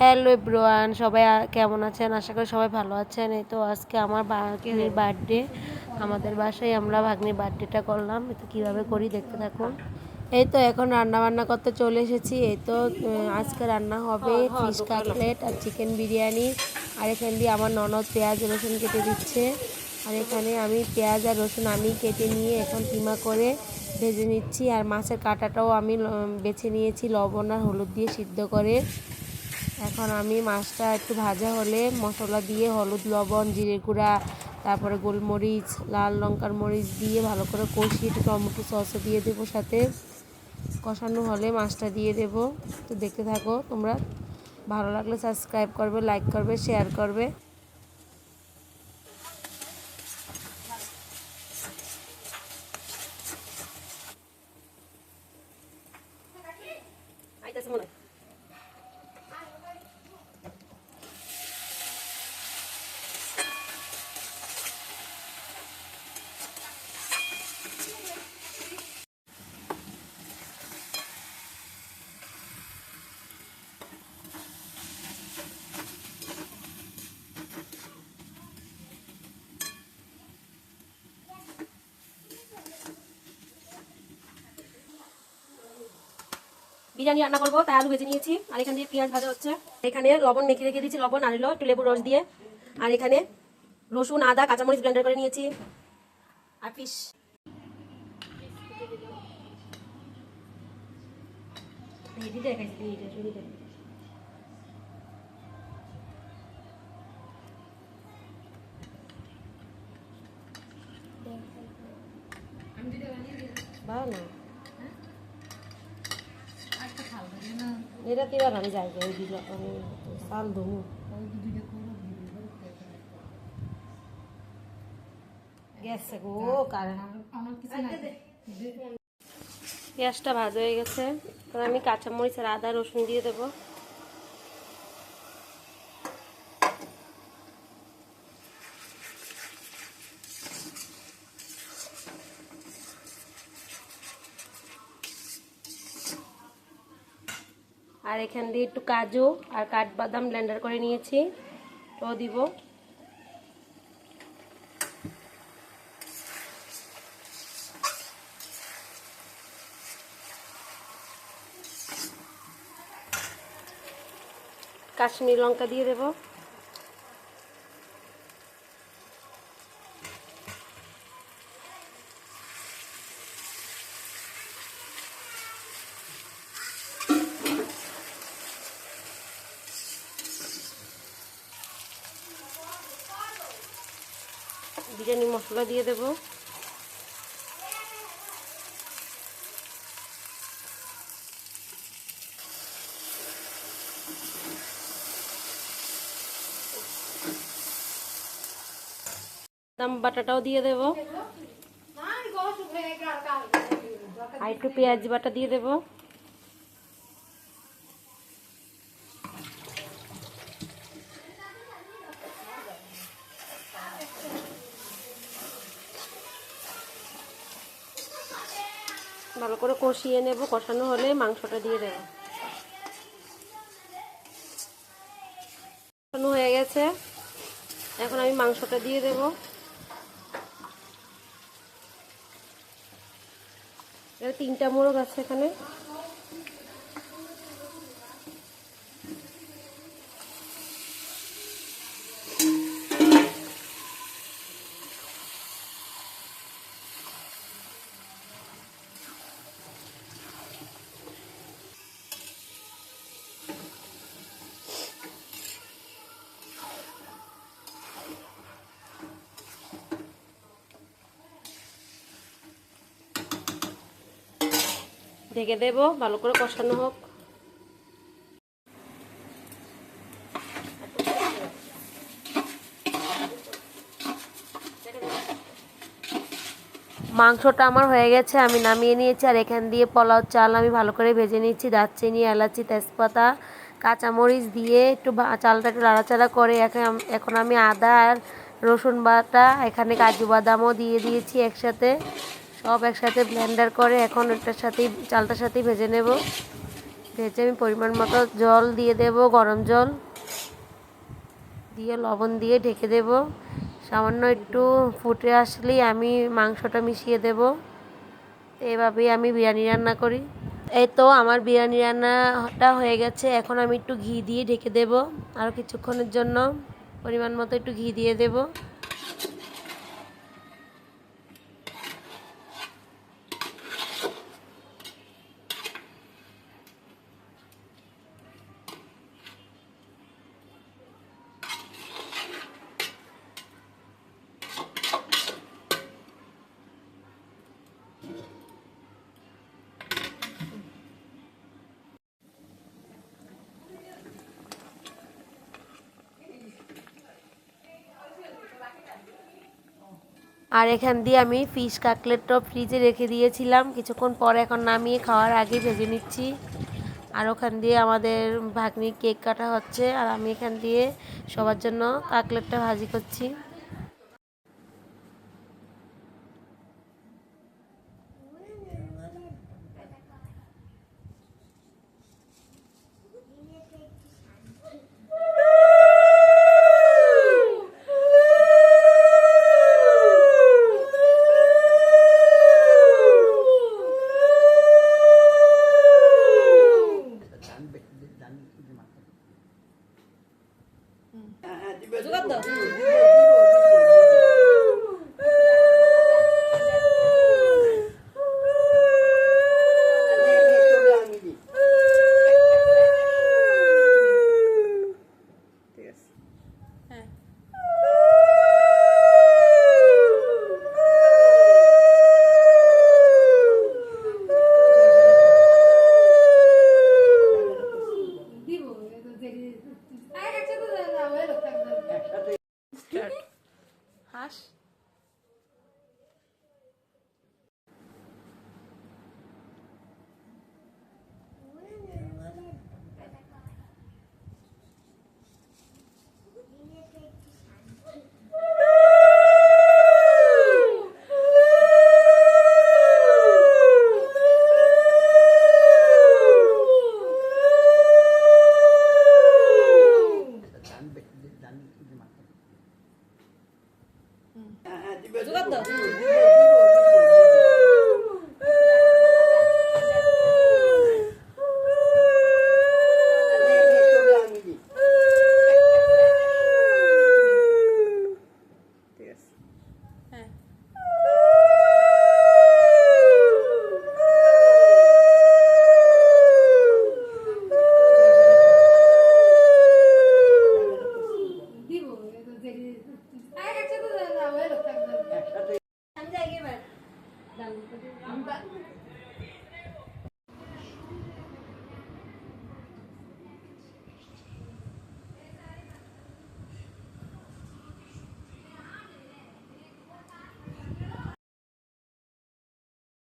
Hello everyone সবাই কেমন আছেন? আশা করি সবাই ভালো আছেন। এই তো আজকে আমার ভাগ্নির বার্থডে আমাদের বাসায় আমরা ভাগ্নির বার্থডেটা করলাম। তো কীভাবে করি দেখতে থাকুন। এই তো এখন রান্না বান্না করতে চলে এসেছি। এই তো আজকে রান্না হবে ফিশ কাটলেট আর চিকেন বিরিয়ানি। আর এখান দিয়ে আমার ননদ পেঁয়াজ রসুন কেটে দিচ্ছে। আর এখানে আমি পেঁয়াজ আর রসুন আমি কেটে নিয়ে এখন কিমা করে ভেজে নিচ্ছি। আর মাছের কাঁটাটাও আমি বেছে নিয়েছি লবণ আর হলুদ দিয়ে সিদ্ধ করে। এখন আমি মাছটা একটু ভাজা হলে মশলা দিয়ে হলুদ, লবণ, জিরে গুঁড়া, তারপরে গোলমরিচ, লাল লঙ্কার মরিচ দিয়ে ভালো করে কষি একটু টমেটো সসও দিয়ে দেবো সাথে। কষানো হলে মাছটা দিয়ে দেব। তো দেখতে থাকো তোমরা। ভালো লাগলে সাবস্ক্রাইব করবে, লাইক করবে, শেয়ার করবে। বিরিয়ানি রান্না করব, তাই আলু ভেজে নিয়েছি। আর এখানে দিয়ে পেঁয়াজ ভাজা হচ্ছে। এখানে লবণ মেখে রেখে দিয়েছি, লবণ, আর একটু লেবুর রস দিয়ে। আর এখানে রসুন, আদা, কাঁচামরিচ ব্লেন্ডার করে নিয়েছি। আর ফিশ না এটা এবার আমি যাই ওই দিকে, আমি চাল ধুমু। গেছে গো কারণ পেঁয়াজটা ভাজা হয়ে গেছে। আমি কাঁচামরিচ আর আদা রসুন দিয়ে দেবো। আর এখান দিয়ে একটু কাজু আর কাঠবাদাম ব্লেন্ডার করে নিয়েছি। তো দিব। কাশ্মীর লঙ্কা দিয়ে দেব। বিরিয়ানি মশলা দিয়ে দেব। দাম বাটাটাও দিয়ে দেব। আর একটু পেঁয়াজ বাটা দিয়ে দেব ভালো করে কষিয়ে নেব, কষানো হলে মাংসটা দিয়ে দেব। কষানো হয়ে গেছে। এখন আমি মাংসটা দিয়ে দেব। তিনটা মোরগ আছে এখানে। ঢেকে দেব, ভালো করে কষানো হোক। মাংসটা আমার হয়ে গেছে, আমি নামিয়ে নিয়েছি, আর এখান দিয়ে পোলাও চাল আমি ভালো করে ভেজে নিচ্ছি দারচিনি, এলাচি, তেজপাতা, কাঁচামরিচ দিয়ে একটু চালটা একটু নাড়াচাড়া করে এখন আমি আদা আর রসুন বাটা, এখানে কাজু বাদামও দিয়ে দিয়েছি একসাথে। সব একসাথে ব্লেন্ডার করে এখন এটার সাথেই, চালটার সাথেই ভেজে নেব। ভেজে আমি পরিমাণ মতো জল দিয়ে দেব, গরম জল। দিয়ে লবণ দিয়ে ঢেকে দেব। সামান্য একটু ফুটে আসলেই আমি মাংসটা মিশিয়ে দেব। এভাবেই আমি বিরিয়ানি রান্না করি। এই তো আমার বিরিয়ানি রান্নাটা হয়ে গেছে। এখন আমি একটু ঘি দিয়ে ঢেকে দেব। আরও কিছুক্ষণের জন্য পরিমাণ মতো একটু ঘি দিয়ে দেব। আর এখান দিয়ে আমি ফিশ কাটলেটটাও ফ্রিজে রেখে দিয়েছিলাম। কিছুক্ষণ পরে এখন নামিয়ে খাওয়ার আগে ভেজে নিচ্ছি। আর ওখান দিয়ে আমাদের ভাগ্নি কেক কাটা হচ্ছে। আর আমি এখান দিয়ে সবার জন্য কাকলেটটা ভাজি করছি। 明白。